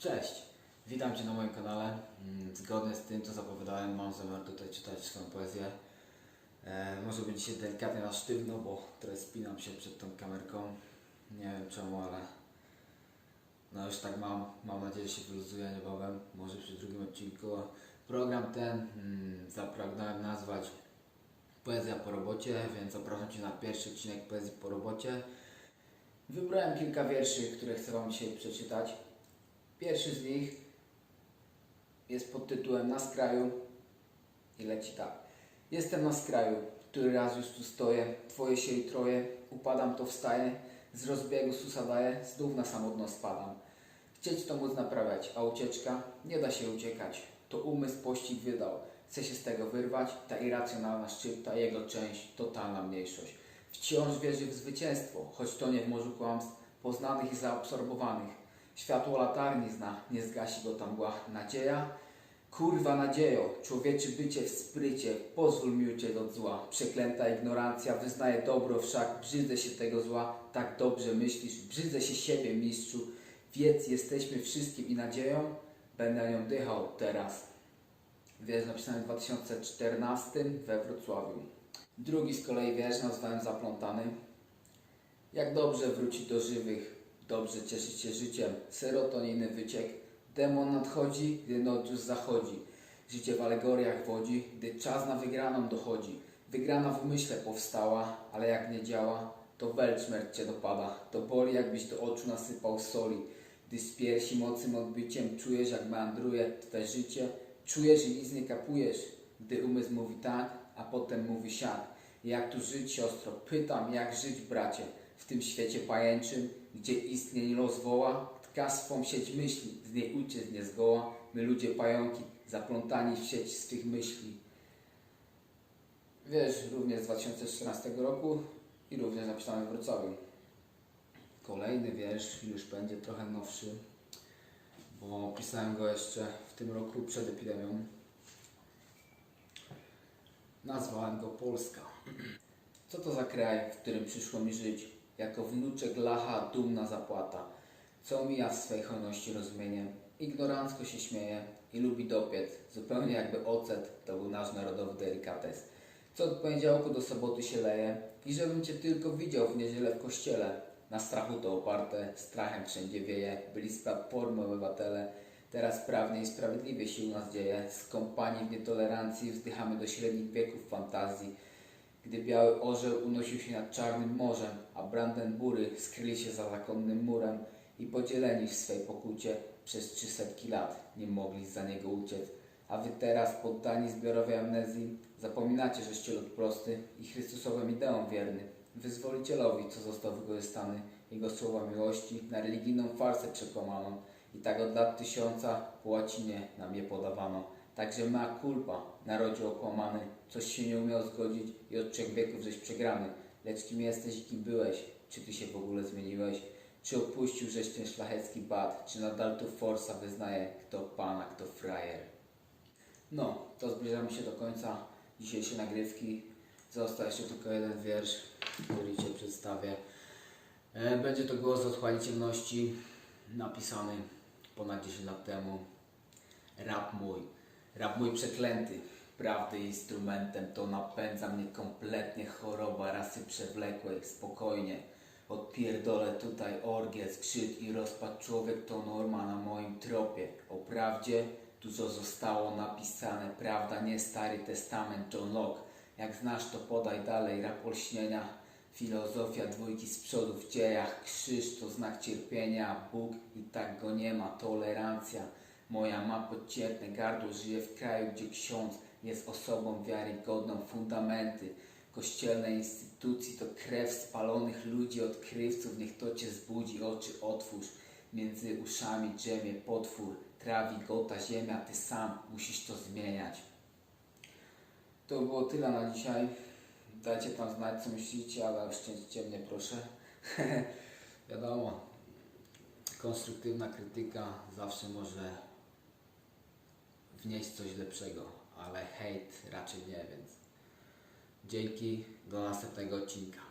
Cześć, witam Cię na moim kanale. Mm, Zgodnie z tym, co zapowiadałem, mam zamiar tutaj czytać swoją poezję. E, może być dzisiaj delikatnie na sztywno, bo trochę spinam się przed tą kamerką. Nie wiem czemu, ale no już tak mam. Mam nadzieję, że się wyluzuje niebawem, może przy drugim odcinku. Program ten mm, zapragnąłem nazwać Poezja po robocie, więc zapraszam Cię na pierwszy odcinek Poezji po robocie. Wybrałem kilka wierszy, które chcę Wam dzisiaj przeczytać. Pierwszy z nich jest pod tytułem Na skraju i leci tak. Jestem na skraju, który raz już tu stoję, twoje się i troje, upadam to wstaję, z rozbiegu susa daję, znów na samotność spadam. Chcieć to móc naprawiać, a ucieczka nie da się uciekać. To umysł pościg wydał, chce się z tego wyrwać, ta irracjonalna szczypta, jego część, totalna mniejszość. Wciąż wierzy w zwycięstwo, choć to nie w morzu kłamstw, poznanych i zaabsorbowanych. Światło latarni zna, nie zgasi go tam mgła. Nadzieja? Kurwa nadziejo, człowieczy bycie w sprycie, pozwól mi uciec od zła. Przeklęta ignorancja, wyznaje dobro, wszak brzydzę się tego zła, tak dobrze myślisz, brzydzę się siebie, mistrzu. Wiedz, jesteśmy wszystkim i nadzieją, będę nią dychał teraz. Wiersz napisany w 2014 we Wrocławiu. Drugi z kolei wiersz nazwałem Zaplątany. Jak dobrze wrócić do żywych, dobrze cieszyć się życiem, serotoniny wyciek, demon nadchodzi, gdy noc już zachodzi. Życie w alegoriach wodzi, gdy czas na wygraną dochodzi. Wygrana w umyśle powstała, ale jak nie działa, to welczmer cię dopada. To boli, jakbyś do oczu nasypał soli. Gdy z piersi mocnym odbyciem czujesz, jak meandruje twe życie, czujesz i nic nie kapujesz, gdy umysł mówi tak, a potem mówi siak. Jak tu żyć, siostro? Pytam, jak żyć, bracie, w tym świecie pajęczym, gdzie istnień los woła, tka swą sieć myśli, z niej uciec nie zgoła, my ludzie pająki, zaplątani w sieć swych myśli. Wiesz, również z 2014 roku i również napisany w Wrocławiu. Kolejny wiersz już będzie trochę nowszy, bo pisałem go jeszcze w tym roku przed epidemią. Nazwałem go Polska. Co to za kraj, w którym przyszło mi żyć? Jako wnuczek lacha, dumna zapłata. Co mija w swej hojności rozumieniem? Ignorancko się śmieje i lubi dopiec, zupełnie jakby ocet to był nasz narodowy delikates. Co od poniedziałku do soboty się leje i żebym Cię tylko widział w niedzielę w kościele. Na strachu to oparte, strachem wszędzie wieje, byli z platformy obywatele. Teraz prawnie i sprawiedliwie się u nas dzieje, skąpani w nietolerancji wzdychamy do średnich wieków fantazji. Gdy biały orzeł unosił się nad czarnym morzem, a Brandenbury skryli się za zakonnym murem i podzieleni w swej pokucie przez trzy setki lat nie mogli za niego uciec. A wy teraz, poddani zbiorowej amnezji, zapominacie, żeście lud prosty i Chrystusowym ideom wierny, wyzwolicielowi, co został wykorzystany, Jego słowa miłości na religijną farsę przekłamaną i tak od lat tysiąca po łacinie nam je podawano. Także mea culpa, narodzie okłamany, coś się nie umiał zgodzić i od trzech wieków żeś przegrany. Lecz kim jesteś i kim byłeś? Czy ty się w ogóle zmieniłeś? Czy opuścił żeś ten szlachecki bat? Czy nadal tu forsa wyznaje, kto pana, kto frajer? No, to zbliżamy się do końca dzisiejszej nagrywki. Został jeszcze tylko jeden wiersz, który Cię przedstawię. E, Będzie to głos otchłani ciemności, napisany ponad 10 lat temu. Rap mój, rap mój przeklęty, prawdy instrumentem, to napędza mnie kompletnie choroba rasy przewlekłej, spokojnie. Odpierdolę tutaj orgię, skrzyt i rozpad człowiek to norma na moim tropie. O prawdzie dużo zostało napisane, prawda nie stary testament John Locke. Jak znasz to podaj dalej, rap olśnienia, filozofia dwójki z przodu w dziejach, krzyż to znak cierpienia, Bóg i tak go nie ma, tolerancja. Moja ma podcięte gardło, żyje w kraju, gdzie ksiądz jest osobą wiarygodną, fundamenty kościelnej instytucji to krew spalonych ludzi, odkrywców, niech to Cię zbudzi, oczy otwórz, między uszami drzemie potwór, trawi go ta ziemia, Ty sam musisz to zmieniać. To było tyle na dzisiaj. Dajcie tam znać, co myślicie, ale oszczędźcie mnie, proszę. Wiadomo, konstruktywna krytyka zawsze może wnieść coś lepszego, ale hejt raczej nie, więc dzięki, do następnego odcinka.